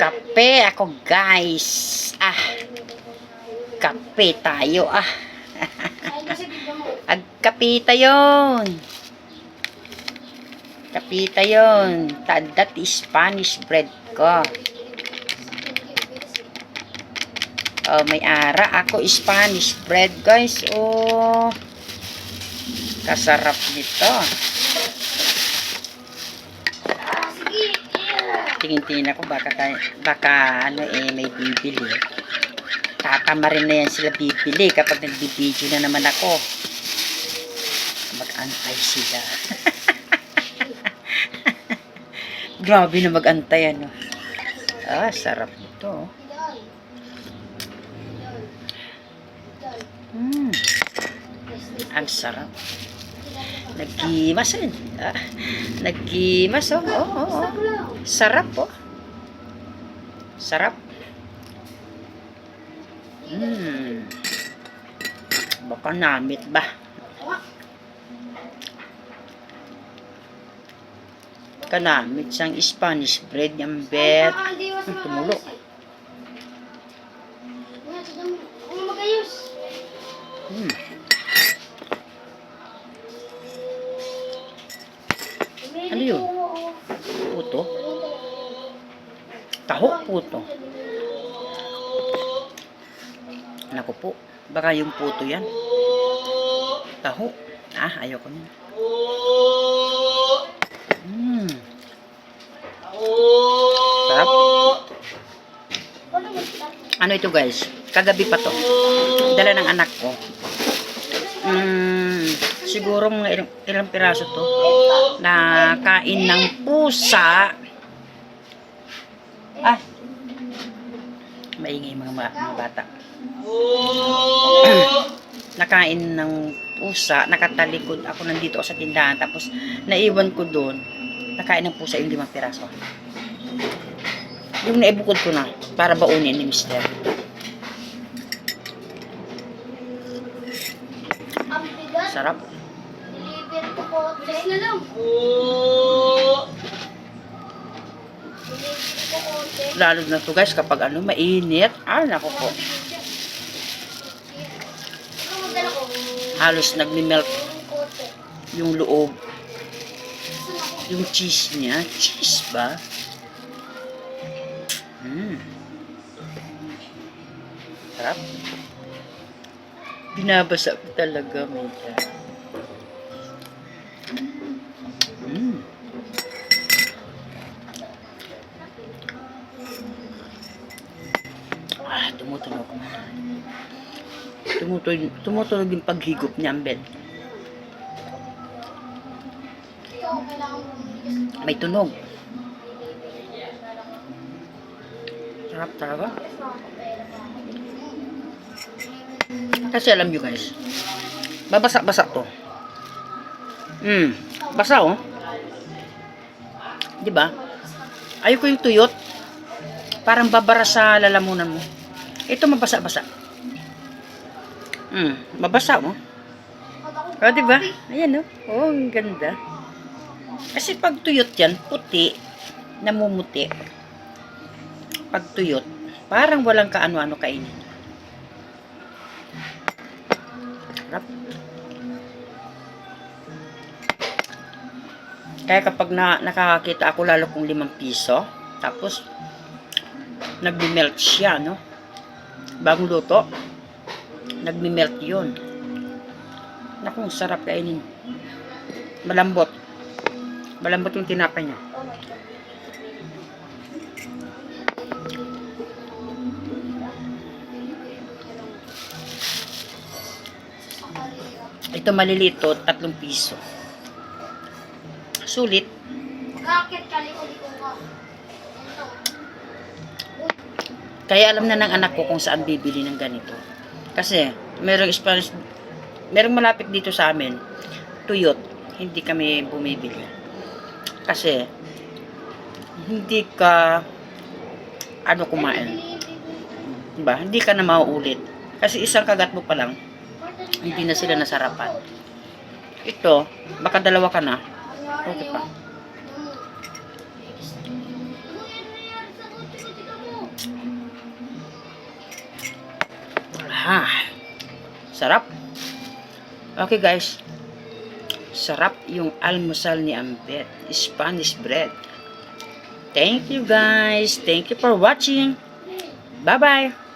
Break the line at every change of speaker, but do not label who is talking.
Kape ako guys. Ah. Kape tayo ah. Agkapita yon. Kapita yon. Tadat Spanish bread ko. Oh, may ara. Ako Spanish bread guys. Oh. Kasarap nito. Tingin-tingin ako baka, baka ano eh may bibili. Tatama rin na yan sila bibili kapag nagbibideo na naman ako. Mag-antay sila. Grabe na mag-antay ano. Ah, sarap nito. Hmm. Ang sarap. Nagkimas rin. Ah, nagkimas oh. Oh, oh, oh. Sarap po. Sarap. Hmm. Baka namit ba? Kanamit siyang Spanish bread yung bet. Hmm, tumulo. Hmm. Taho puto. Naku po. Baka yung puto yan. Taho. Ah, ayoko na. Hmm. Sarap. Ano ito guys? Kagabi pa to. Dala ng anak ko. Hmm, siguro mga ilang, ilang piraso to. Na kain ng pusa. Ah. Maingay mga, mga bata. Nakain ng pusa, nakatalikod ako nandito ako sa tindahan tapos naiwan ko doon. Nakain ng pusa yung limang piraso. Yung naibukod ko na para baunin ni Mister. Sarap.
Deliver ko po. Bilis na lang. Deliver
Lalo na to guys kapag ano mainit. Ah, nako po. Halos nagmi-melt yung loob. Yung cheese niya. Cheese ba? Hmm. Sarap. Binabasa ko talaga, Mika. Hmm. Tumutunog. Tumutunog, tumutunog yung paghigop niya ang bed. May tunog. Sarap talaga. Kasi alam nyo guys, babasa-basa to. Hmm, basa oh. Di ba? Ayoko yung tuyot. Parang babara sa lalamunan mo. Ito mabasa-basa. Hmm, mabasa oh. O, di ba? Ayan oh. Oh, ang ganda. Kasi pag tuyot yan, puti, namumuti. Pag tuyot, parang walang kaano-ano kainin. Sarap. Kaya kapag na, nakakakita ako lalo kong limang piso, tapos nagmi-melt siya, no? Bagong luto, nagmi-melt yun. Naku, ang sarap kainin. Malambot. Malambot yung tinapay niya. Ito maliliit to, tatlong piso. Sulit.
Bakit kaliko-liko ka?
Kaya alam na ng anak ko kung saan bibili ng ganito. Kasi, merong Spanish, merong malapit dito sa amin, tuyot, hindi kami bumibili. Kasi, hindi ka, ano kumain. Diba? Hindi ka na mauulit. Kasi isang kagat mo pa lang, hindi na sila nasarapan. Ito, baka dalawa ka na, okay pa. Ah, sarap. Okay guys, sarap yung almusal ni Ambet, Spanish bread. Thank you guys. Thank you for watching. Bye-bye.